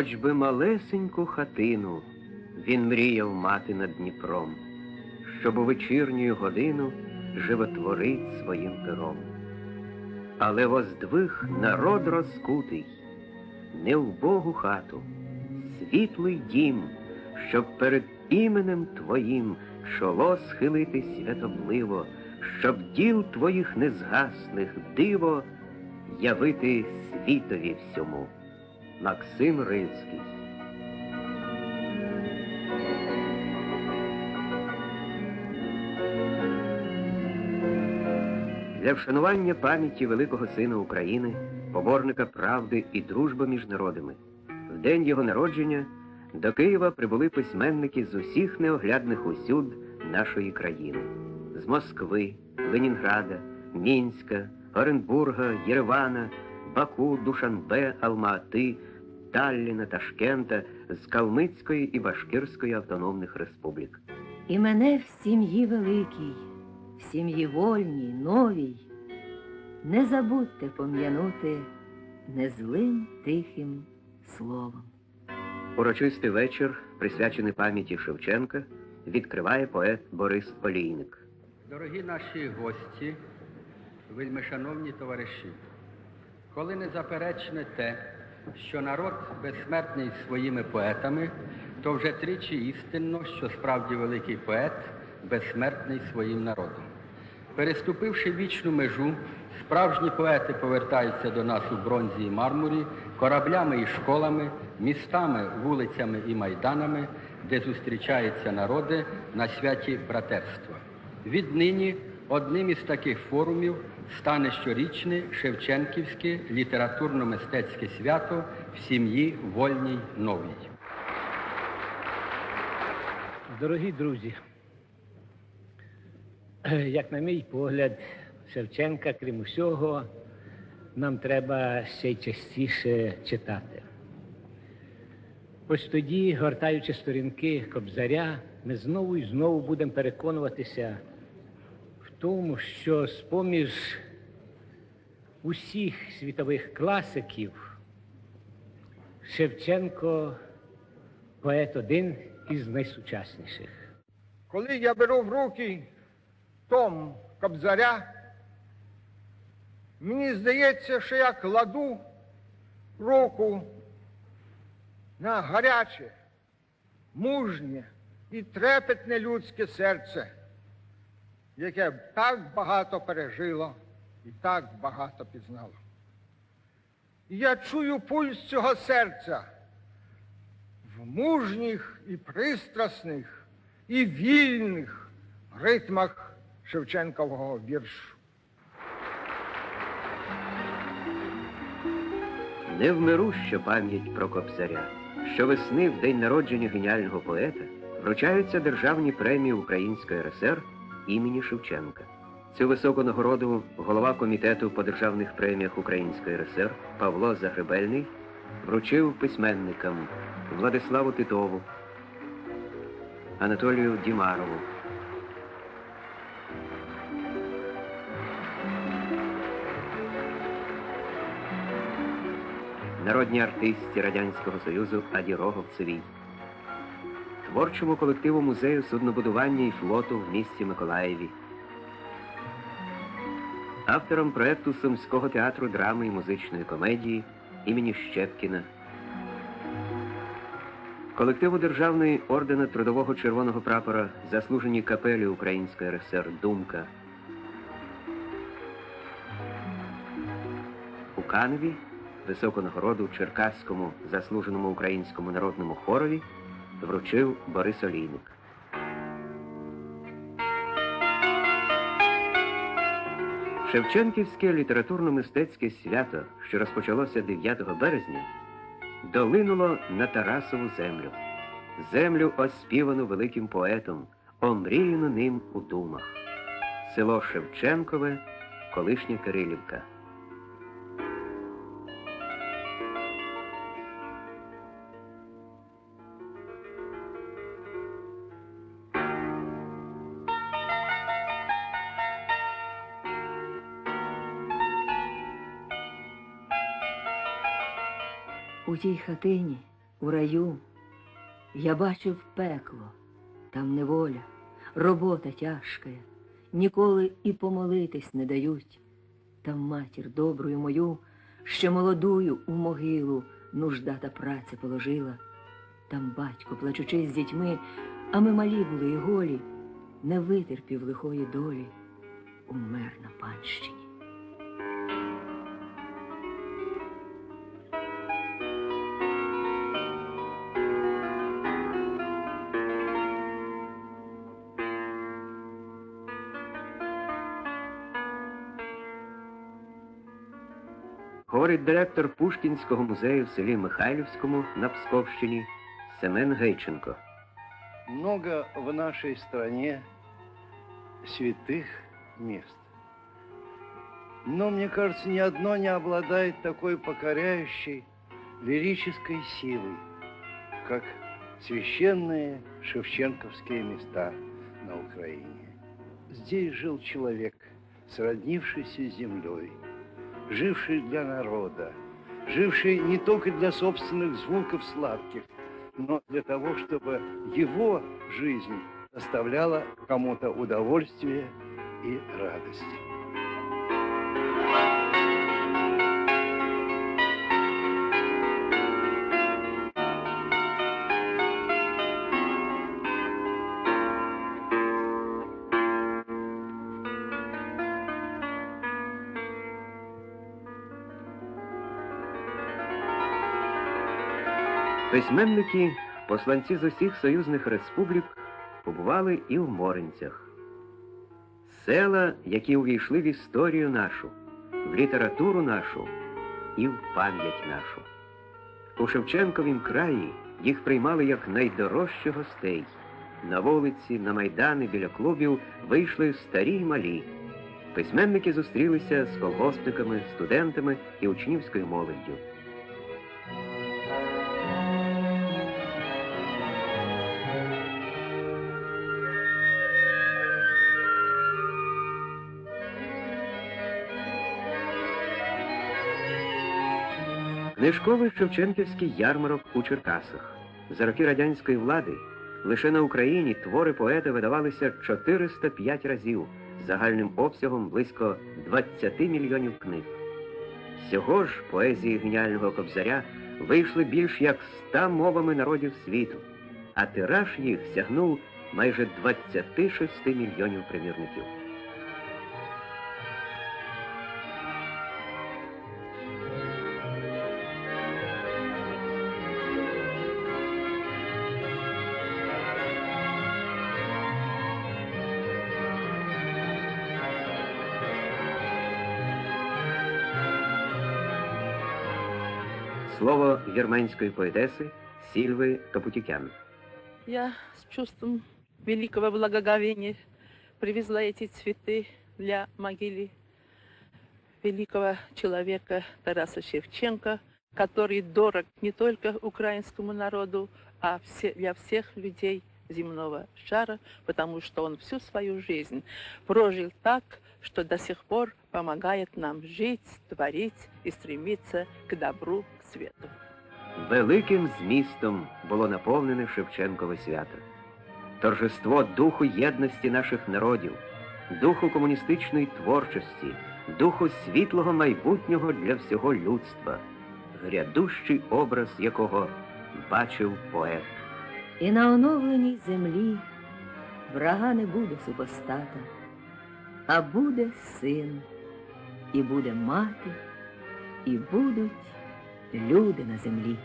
Хоч би малесеньку хатину він мріяв мати над Дніпром, щоб у вечірню годину животворить своїм пером. Але воздвиг народ розкутий, не в Богу хату, світлий дім, щоб перед іменем Твоїм чоло схилити святобливо, щоб діл Твоїх незгаслих диво явити світові всьому. Максим Рильський Для вшанування пам'яті великого сина України, поборника правди і дружби між народами, в день його народження до Києва прибули письменники з усіх неоглядних усюд нашої країни: з Москви, Ленінграда, Мінська, Оренбурга, Єревана, Баку, Душанбе, Алмати, Талліна, Ташкента, з Калмицької і Башкирської автономних республік. І мене в сім'ї великій, в сім'ї вольній, новій. Не забудьте пом'янути незлим тихим словом. Урочистий вечір, присвячений пам'яті Шевченка, відкриває поет Борис Олійник. Дорогі наші гості, вельмишановні товариші, коли не заперечне те, що народ безсмертний своїми поетами, то вже тричі істинно, що справді великий поет безсмертний своїм народом. Переступивши вічну межу, справжні поети повертаються до нас у бронзі і мармурі, кораблями і школами, містами, вулицями і майданами, де зустрічаються народи на святі братерства. Віднині одним із таких форумів стане щорічне Шевченківське літературно-мистецьке свято в сім'ї Вольній Новій. Дорогі друзі, як на мій погляд, Шевченка, крім усього, нам треба ще й частіше читати. Ось тоді, гортаючи сторінки Кобзаря, ми знову і знову будемо переконуватися тому, що з-поміж усіх світових класиків Шевченко поет один із найсучасніших. Коли я беру в руки том Кобзаря, мені здається, що я кладу руку на гаряче, мужнє і трепетне людське серце, яке так багато пережило і так багато пізнало. Я чую пульс цього серця в мужніх і пристрасних і вільних ритмах Шевченкового віршу. Невмируща пам'ять про Кобзаря. Щовесни, в день народження геніального поета, вручаються державні премії Української РСР імені Шевченка. Цю високу нагороду голова комітету по державних преміях Української РСР Павло Загребельний вручив письменникам Владиславу Титову, Анатолію Дімарову, народній артисті Радянського Союзу Аді Роговцевій, творчому колективу музею суднобудування і флоту в місті Миколаєві, автором проекту Сумського театру драми і музичної комедії імені Щепкіна, колективу Державної ордена Трудового Червоного прапора заслужені капелі Української РСР Думка. У Каневі високу нагороду Черкаському заслуженому українському народному хорові вручив Борис Олійник. Шевченківське літературно-мистецьке свято, що розпочалося 9 березня, долинуло на Тарасову землю, землю, оспівану великим поетом, омріяну ним у думах, село Шевченкове, колишня Кирилівка. У тій хатині У раю я бачив пекло, там неволя, робота тяжка, ніколи і помолитись не дають. Там матір добрую мою, ще молодую у могилу нужда та праця положила. Там батько, плачучи з дітьми, а ми малі були і голі, не витерпів лихої долі, умер на панщині. Говорить директор Пушкінського музею в селі Михайлівському на Псковщині Семен Гейченко. Много в нашей стране святых мест. Но, мне кажется, ни одно не обладает такой покоряющей лирической силой, как священные шевченковские места на Украине. Здесь жил человек, сроднившийся с землей, живший для народа, живший не только для собственных звуков сладких, но для того, чтобы его жизнь доставляла кому-то удовольствие и радость. Письменники, посланці з усіх союзних республік, побували і в Моринцях. Села, які увійшли в історію нашу, в літературу нашу і в пам'ять нашу. У Шевченковім краї їх приймали як найдорожчих гостей. На вулиці, на майдани біля клубів вийшли старі й малі. Письменники зустрілися з колгоспниками, студентами і учнівською молоддю. Книжковий Шевченківський ярмарок у Черкасах. За роки радянської влади лише на Україні твори поета видавалися 405 разів загальним обсягом близько 20 мільйонів книг. Всього ж поезії геніального кобзаря вийшли більш як 100 мовами народів світу, а тираж їх сягнув майже 26 мільйонів примірників. Слово вірменської поетеси Сільви Капутікян. Я с чувством великого благоговения привезла эти цветы для могилы великого человека Тараса Шевченко, который дорог не только украинскому народу, а все, для всех людей земного шара, потому что он всю свою жизнь прожил так, что до сих пор помогает нам жить, творить и стремиться к добру, к. Великим змістом було наповнене Шевченкове свято. Торжество духу єдності наших народів, духу комуністичної творчості, духу світлого майбутнього для всього людства, грядущий образ якого бачив поет. І на оновленій землі врага не буде супостата, а буде син, і буде мати, і будуть люди на землі.